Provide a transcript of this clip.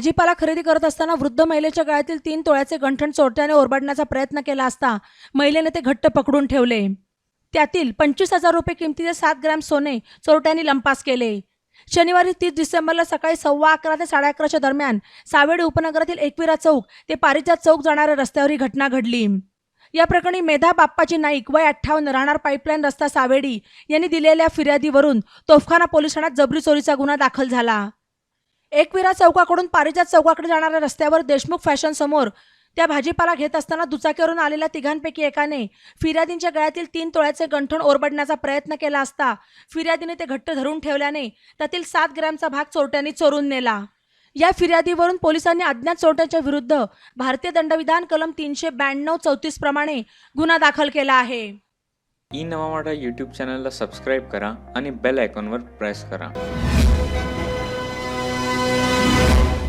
भाजीपाला खरेदी करत असताना वृद्ध महिलेच्या गळ्यातील तीन तोळ्याचे गंठण चोरट्याने ओरबाडण्याचा प्रयत्न केला असता महिलेने ते घट्ट पकडून ठेवले. त्यातील पंचवीस हजार रुपये किमतीचे सात ग्रॅम सोने चोरट्यांनी लंपास केले. शनिवारी तीस डिसेंबरला सकाळी सव्वा अकरा ते साडे अकराच्या दरम्यान सावेडी उपनगरातील एकविरा चौक ते पारिजात चौक जाणाऱ्या रस्त्यावर ही घटना घडली. या प्रकरणी मेधा बाप्पाजी नाईक वय अठ्ठावन्न राहणार पाईपलाईन रस्ता सावेडी यांनी दिलेल्या फिर्यादीवरून तोफखाना पोलीस ठाण्यात जबरी चोरीचा गुन्हा दाखल झाला. एकविरा चौकाकडून पारिजात चौकाकडे जाणाऱ्या रस्त्यावर देशमुख फॅशन समोर त्या भाजीपाला घेत असताना दुचाकीवरून आलेल्या तिघांपैकी एकाने फिर्यादींच्या गळ्यातील तीन तोळ्याचे गंठण ओरबडण्याचा प्रयत्न केला असता फिर्यादीने ते घट्ट धरून ठेवल्याने त्यातील सात ग्रॅमचा भाग चोरट्यांनी चोरून नेला. या फिर्यादीवरून पोलिसांनी अज्ञात चोरट्याच्या विरुद्ध भारतीय दंडविधान कलम तीनशे ब्याण्णव चौतीस प्रमाणे गुन्हा दाखल केला आहे. ई नवा यूट्यूब चॅनलला सबस्क्राईब करा आणि बेल आयकॉनवर प्रेस करा.